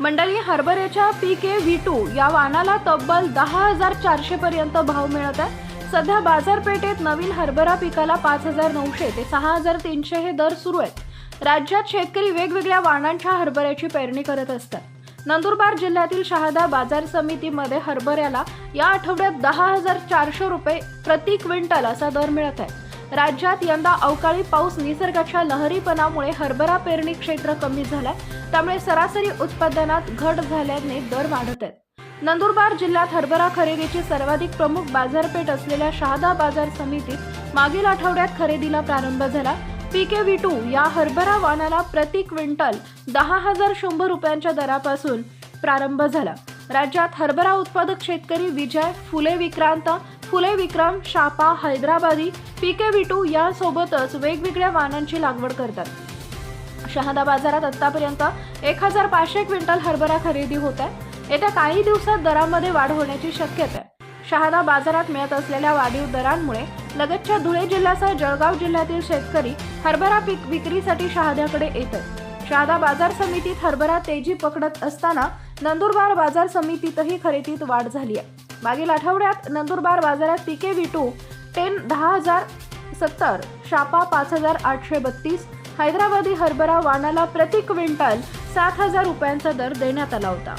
मंडळी हरभऱ्याच्या P K V two या वाहनाला तब्बल दहा हजार चारशे पर्यंत भाव मिळत आहे. सध्या बाजारपेठेत नवीन हरभरा पिकाला पाच हजार नऊशे ते सहा हजार तीनशे हे दर सुरू आहेत. राज्यात शेतकरी वेगवेगळ्या वाहनांच्या हरभऱ्याची पेरणी करत असतात. नंदुरबार जिल्ह्यातील शहादा बाजार समितीमध्ये हरभऱ्याला या आठवड्यात दहा हजार चारशे रुपये प्रति क्विंटल असा दर मिळत आहे. राज्यात यंदा अवकाळी पाऊस निसर्गाच्या लहरीपणामुळे हरभरा पेरणी क्षेत्र कमी झालंय. त्यामुळे सरासरी उत्पादनात घट झाल्याने दर वाढत आहेत. नंदुरबार जिल्ह्यात हरभरा खरेदीची सर्वाधिक प्रमुख बाजारपेठ असलेल्या शहादा बाजार समितीत मागील आठवड्यात खरेदीला प्रारंभ झाला. पीके व्ही टू या हरभरा वाणाला प्रति क्विंटल दहा हजार शंभर रुपयांच्या दरापासून प्रारंभ झाला. राज्यात हरभरा उत्पादक शेतकरी विजय फुले विक्रांत फुले विक्रम शापा हैदराबादी पीके विटू टू यासोबतच वेगवेगळ्या वाहनांची लागवड करतात. शहादा बाजारात आतापर्यंत एक हजार पाचशे क्विंटल हरभरा खरेदी होत आहे. येत्या काही दिवसात दरामध्ये वाढ होण्याची शक्यता आहे. शहादा बाजारात मिळत असलेल्या वाढीव दरांमुळे लगतच्या धुळे जिल्ह्यासह जळगाव जिल्ह्यातील शेतकरी हरभरा पीक विक्रीसाठी शहाद्याकडे येत आहेत शहादा बाजार समितीत हरभरा तेजी पकडत असताना नंदुरबार बाजार समितीतही खरेदीत वाढ झाली आहे. मागील आठवड्यात नंदुरबार बाजारात पीके व्ही टू टेन दहा हजार सत्तर शापा पाच हजार आठशे बत्तीस हैदराबादी हरभरा वाणाला प्रति क्विंटल सात हजार रुपयांचा दर देण्यात आला होता.